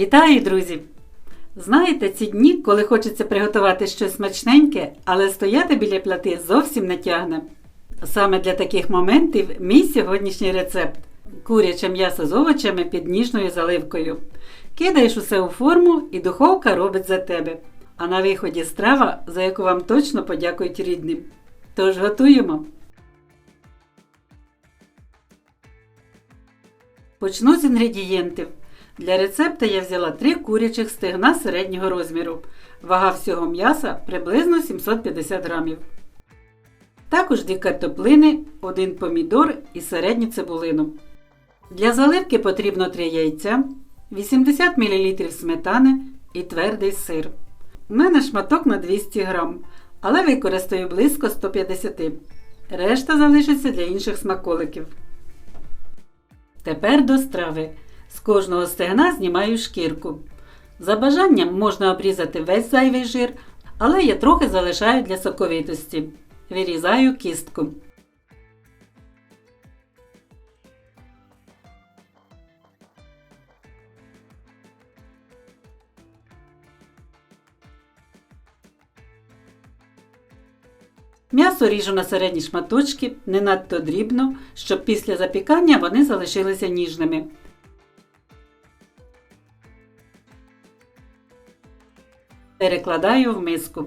Вітаю, друзі! Знаєте, ці дні, коли хочеться приготувати щось смачненьке, але стояти біля плити зовсім не тягне. Саме для таких моментів мій сьогоднішній рецепт куряче м'ясо з овочами під ніжною заливкою. Кидаєш усе у форму і духовка робить за тебе. А на виході страва, за яку вам точно подякують рідним. Тож готуємо. Почну з інгредієнтів. Для рецепта я взяла 3 курячих стегна середнього розміру. Вага всього м'яса приблизно 750 грамів. Також 2 картоплини, 1 помідор і середню цибулину. Для заливки потрібно 3 яйця, 80 мл сметани і твердий сир. У мене шматок на 200 г, але використаю близько 150 Решта залишиться для інших смаколиків. Тепер до страви. З кожного стегна знімаю шкірку. За бажанням можна обрізати весь зайвий жир, але я трохи залишаю для соковитості. Вирізаю кістку. М'ясо ріжу на середні шматочки, не надто дрібно, щоб після запікання вони залишилися ніжними. Перекладаю в миску.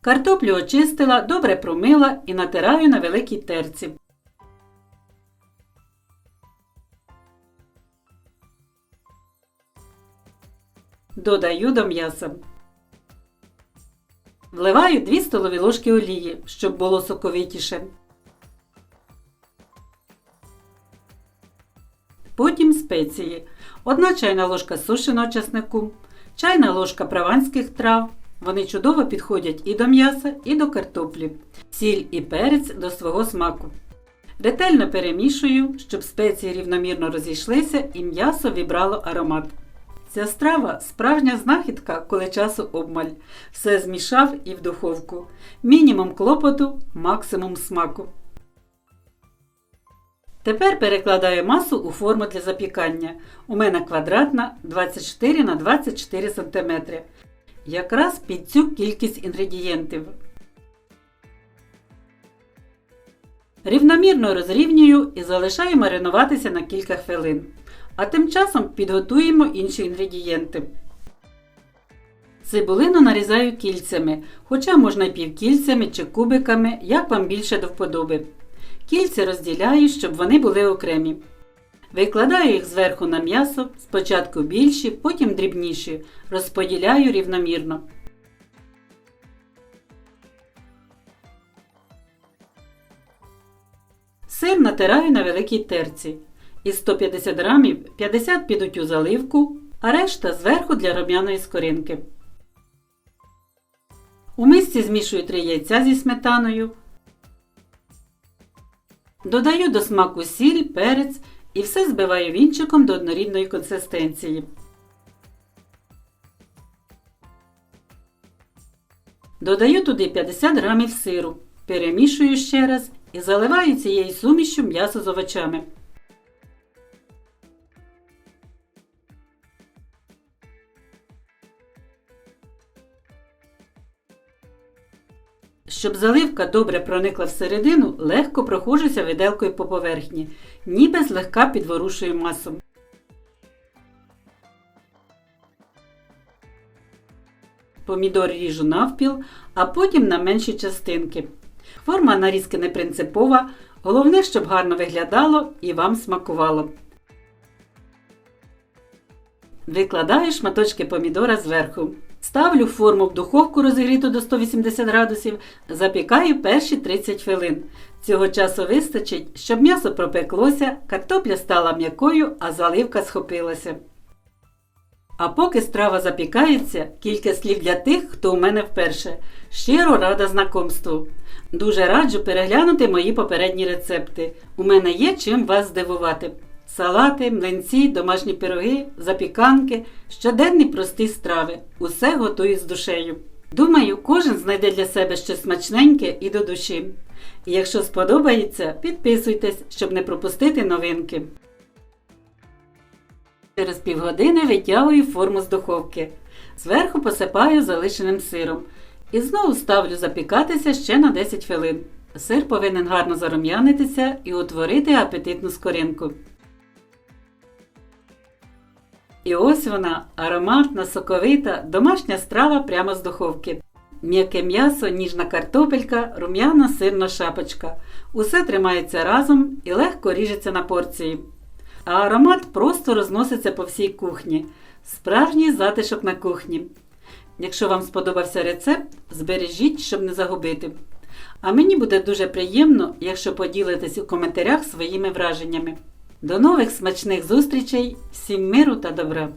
Картоплю очистила, добре промила і натираю на великій терці. Додаю до м'яса. Вливаю 2 столові ложки олії, щоб було соковитіше. Потім спеції. 1 чайна ложка сушеного чеснику, чайна ложка прованських трав. Вони чудово підходять і до м'яса, і до картоплі, сіль і перець до свого смаку. Ретельно перемішую, щоб спеції рівномірно розійшлися і м'ясо вібрало аромат. Ця страва справжня знахідка, коли часу обмаль. Все змішав і в духовку. Мінімум клопоту, максимум смаку. Тепер перекладаю масу у форму для запікання. У мене квадратна 24 на 24 см. Якраз під цю кількість інгредієнтів. Рівномірно розрівнюю і залишаю маринуватися на кілька хвилин. А тим часом підготуємо інші інгредієнти. Цибулину нарізаю кільцями, хоча можна й півкільцями чи кубиками, як вам більше до вподоби. Кільця розділяю, щоб вони були окремі. Викладаю їх зверху на м'ясо, спочатку більші, потім дрібніші. Розподіляю рівномірно. Сир натираю на великій терці. Із 150 грамів 50 підуть у заливку, а решта зверху для рум'яної скоринки. У мисці змішую 3 яйця зі сметаною. Додаю до смаку сіль, перець і все збиваю вінчиком до однорідної консистенції. Додаю туди 50 грамів сиру, перемішую ще раз і заливаю цією сумішю м'ясо з овочами. Щоб заливка добре проникла всередину, легко проходжуся виделкою по поверхні, ніби злегка підворушую масу. Помідор ріжу навпіл, а потім на менші частинки. Форма нарізки не принципова, головне, щоб гарно виглядало і вам смакувало. Викладаю шматочки помідора зверху. Ставлю форму в духовку розігріту до 180 градусів, запікаю перші 30 хвилин. Цього часу вистачить, щоб м'ясо пропеклося, картопля стала м'якою, а заливка схопилася. А поки страва запікається, кілька слів для тих, хто у мене вперше. Щиро рада знакомству. Дуже раджу переглянути мої попередні рецепти. У мене є чим вас здивувати. Салати, млинці, домашні пироги, запіканки, щоденні прості страви. Усе готую з душею. Думаю, кожен знайде для себе щось смачненьке і до душі. І якщо сподобається, підписуйтесь, щоб не пропустити новинки. Через півгодини витягую форму з духовки. Зверху посипаю залишеним сиром. І знову ставлю запікатися ще на 10 хвилин. Сир повинен гарно зарум'янитися і утворити апетитну скоринку. І ось вона, ароматна, соковита, домашня страва прямо з духовки. М'яке м'ясо, ніжна картопелька, рум'яна сирна шапочка. Усе тримається разом і легко ріжеться на порції. А аромат просто розноситься по всій кухні. Справжній затишок на кухні. Якщо вам сподобався рецепт, збережіть, щоб не загубити. А мені буде дуже приємно, якщо поділитесь у коментарях своїми враженнями. До нових смачних зустрічей, всім миру та добра!